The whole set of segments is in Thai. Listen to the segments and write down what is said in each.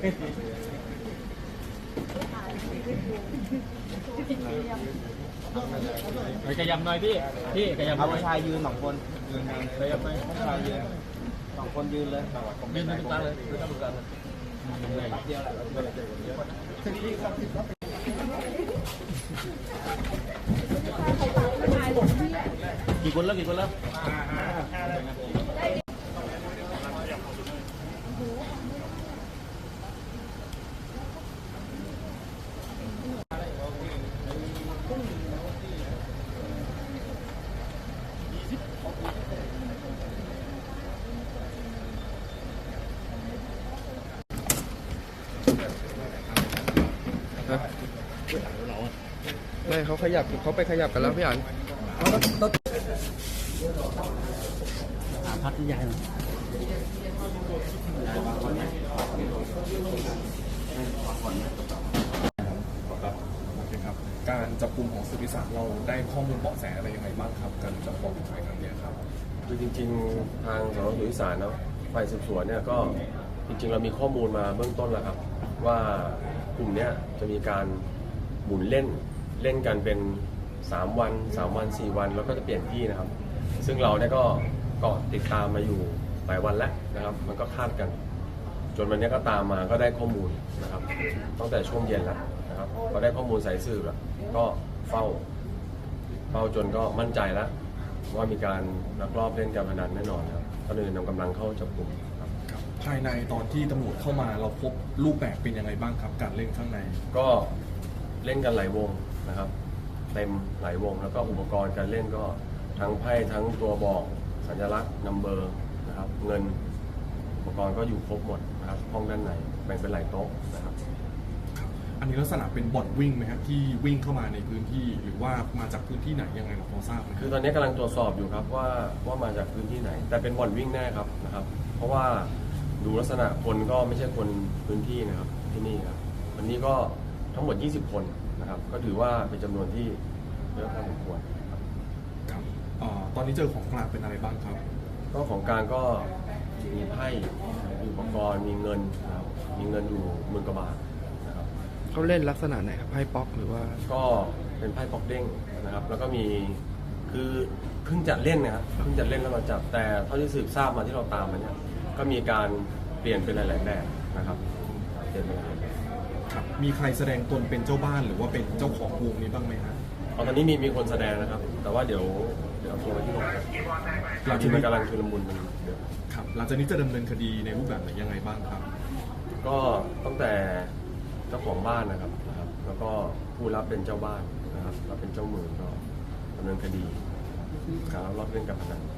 ไปขยับหน่อยพี่ พี่ขยับหน่เอาอยผู้ชายยืนสองคนขยับหน่อยผู้ชายยืนสองคนยืนเลยยืนตรงกลางเลยยืนตรงกลางเลยเดียวแหละกี่คนแล้วกี่คนแล้ว ไม่เขาขยับเขาไปขยับกันแล้วพี่อันพักที่ใหญ่หน่อยครับโอเคครับการจับกลุ่มของสืบวิสานเราได้ข้อมูลเบาะแสอะไรยังไงบ้างครับการจับกลุ่มในครั้งเนี้ยครับคือจริง ๆ ทางสนสุริสานเนาะฝ่ายสืบสวนเนี่ยก็จริง ๆ เรามีข้อมูลมาเบื้องต้นแล้วครับว่า กลุ่มเนี้ยจะมีการหมุนเล่นเล่นกันเป็น 3 วัน 3 วัน 4 วัน แล้วก็จะเปลี่ยนที่นะครับ ซึ่งเราเนี่ยก็เกาะติดตามมาอยู่หลายวันแล้วนะครับ มันก็คาดกัน จนวันเนี้ยก็ตามมาก็ได้ข้อมูลนะครับตั้งแต่ช่วงเย็นแล้วนะครับก็ได้ข้อมูลสายสืบแล้วก็เฝ้าเฝ้าจนก็มั่นใจแล้วว่ามีการลักลอบเล่นการพนันแน่นอนครับก็เลยนำกำลังเข้าจับกลุ่ม ภายในตอนที่ตำรวจเข้ามาเราพบรูปแบบเป็นยังไงบ้างครับ การเล่นข้างใน ก็เล่นกันหลายวงนะครับเต็มหลายวงแล้วก็อุปกรณ์การเล่นก็ทั้งไพ่ทั้งตัวบอกสัญลักษณ์นัมเบอร์นะครับเงินอุปกรณ์ก็อยู่ครบหมดนะครับห้องด้านในแบ่งเป็นหลายโต๊ะนะครับครับอันนี้ลักษณะเป็นบ่อนวิ่งไหมครับที่วิ่งเข้ามาในพื้นที่หรือว่ามาจากพื้นที่ไหนยังไงเราพอทราบไหมคือตอนนี้กำลังตรวจสอบอยู่ครับว่าว่ามาจากพื้นที่ไหน แต่เป็นบ่อนวิ่งแน่ครับนะครับ เพราะว่า ดูลักษณะคนก็ไม่ใช่คนพื้นที่นะครับที่นี่ครับวันนี้ก็ทั้งหมด 20 คนนะครับ ก็ถือว่าเป็นจำนวนที่เยอะพอสมควรครับครับเอ่อตอนนี้เจอของกลางเป็นอะไรบ้างครับ ก็ของกลารก็มีไพ่มีอุปกรณ์มีเงินนะครับมีเงินอยู่หมื่นกว่าบาทนะครับ เขาเล่นลักษณะไหนครับไพ่ป๊อกหรือว่า ก็เป็นไพ่ปอกเด้งนะครับ แล้วก็มีคือเพิ่งจะเล่นนะครับเพิ่งจะเล่นแล้วมาจับแต่เท่าที่สืบทราบมาที่เราตามมาเนี่ย ก็มีการเปลี่ยนเป็นหลาย ๆ แบบนะครับเปลี่ยนเป็นหลายๆแบบครับมีใครแสดงตนเป็นเจ้าบ้านหรือว่าเป็นเจ้าของวงนี้บ้างไหมครับเอาตอนนี้มีมีคนแสดงนะครับ แต่ว่าเดี๋ยวเดี๋ยวเอาตัวไปที่โรงพักหลังที่จากมันนี้กำลังชุลมุนมันเดี๋ยวครับหลังจากนี้จะดำเนินคดีในรูปแบบไหนยังไงบ้างครับ ก็ตั้งแต่เจ้าของบ้านนะครับนะครับ แล้วก็ผู้รับเป็นเจ้าบ้านนะครับรับเป็นเจ้ามือก็ดำเนินคดีการรับรอบเล่นการพนันโอเ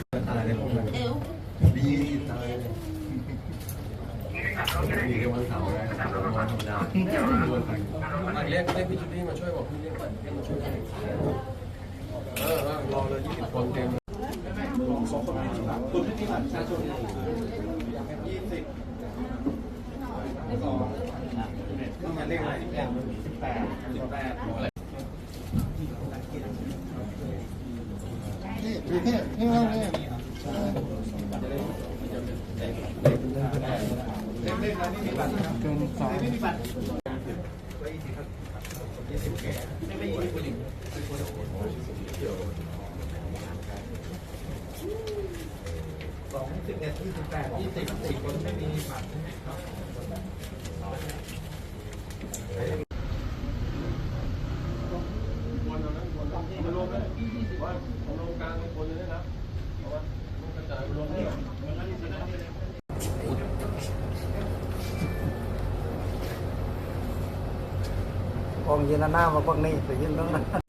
ดีตายมีแค่วันเสาร์นะวันธรรมดาวันต่างอะเรียกเรียกพี่จุดี้มาช่วยบอกพี่เรียกก่อนเรีมาช่วยกันเออรอเลยยี่สิบคนเต็มสองคนไม่ที่หลังคุณไม่ที่หลังประชาชนยี่สิบสองต้องมาเรียกอะไรสิบแปงสิบแปดสิบแปดอะไรกรุงเทพที่ว่าเนี่ย เกินสองสองสิบเอ็ดยี่สิบแปดยี่สิบสี่คนไม่มีบัตรรวมกันรวมกันเลยนะเพราะว่ามันกระจายรวม còn gì là nam và quảng ninh tự nhiên đó. nó